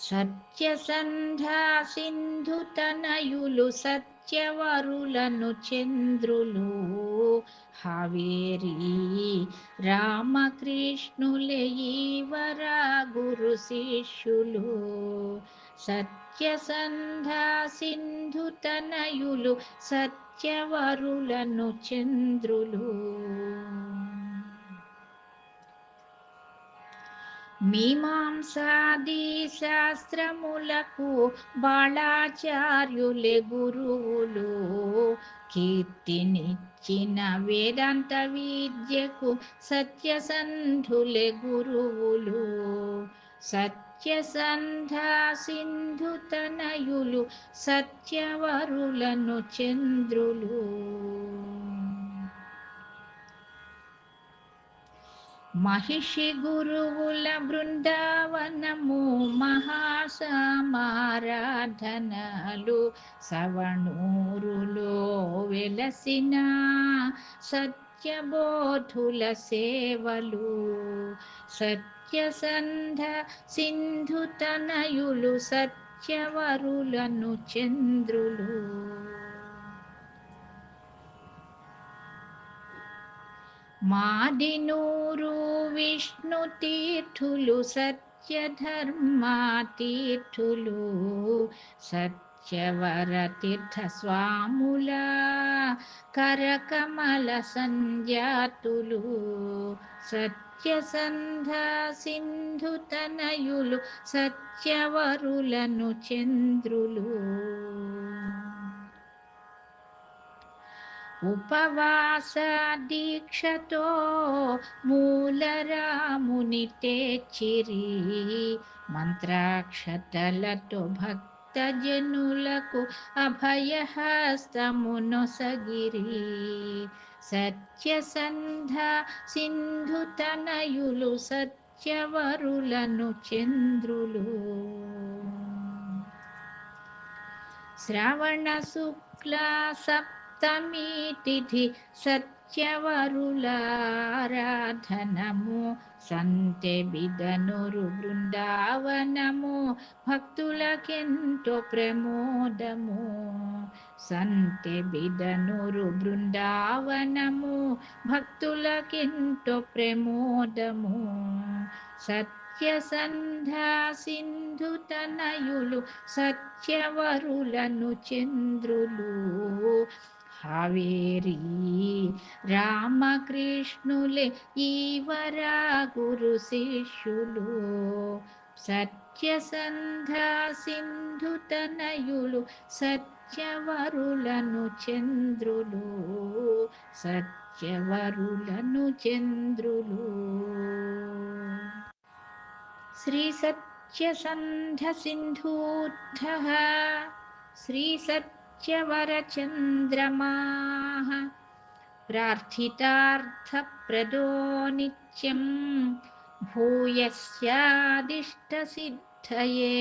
సత్యసంధ్యా సింధుతనయులు సత్యవరులను చంద్రులు హావేరి రామకృష్ణులే ఈవరా గురు శిష్యులు. సత్యసంధ్యా సింధుతనయులు సత్యవరులను చంద్రులు. మీమాంసాది శాస్త్రములకు బాళాచార్యులే గురువులు. కీర్తినిచ్చిన వేదాంత విద్యకు సత్యసంధులే గురువులు. సత్యసంధా సింధుతనయులు సత్యవరులను చంద్రులు. మహిషి గురువుల బృందావనము మహాసమారాధనలు సవణూరులో వెలసిన సత్యబోధుల సేవలు సత్యసంధ సింధుతనయులు సత్యవరులను చంద్రులు. మాదినూరు విష్ణు తీర్థులు సత్యధర్మా సత్యవర తీర్థ స్వాముల కరకమల సంజాతులు సత్యసంధ సింధుతనయులు సత్యవరులను చంద్రులు. ఉపవాస దీక్షతో మూలరాముని తెచ్చిరి. మంత్రాక్షతలతో భక్తజనులకు అభయహస్తమునొసగిరి. సత్యసంధ సింధుతనయులు సత్యవరులను చంద్రులు. శ్రవణ శుక్ల సప్త సప్తమి సత్యవరులారాధనము సంతె బిదనురు బృందావనము భక్తులకెంతో ప్రమోదము. సంతె బిదనురు బృందావనము భక్తులకెంతో ప్రమోదము. సత్యసంధ్యా సింధుతనయులు సత్యవరులను చంద్రులు. హావేరి రామకృష్ణులే ఈవరా గురు శిష్యులు. సింధు తనయులు సత్యవరులను చంద్రులు సత్యవరులను చంద్రులు. శ్రీ సత్యసంధ్య సింధూద్ధ శ్రీ नित्यवरचन्द्रमाः प्रार्थितार्थप्रदो नित्यं भूयस्यादिष्टसिद्धये।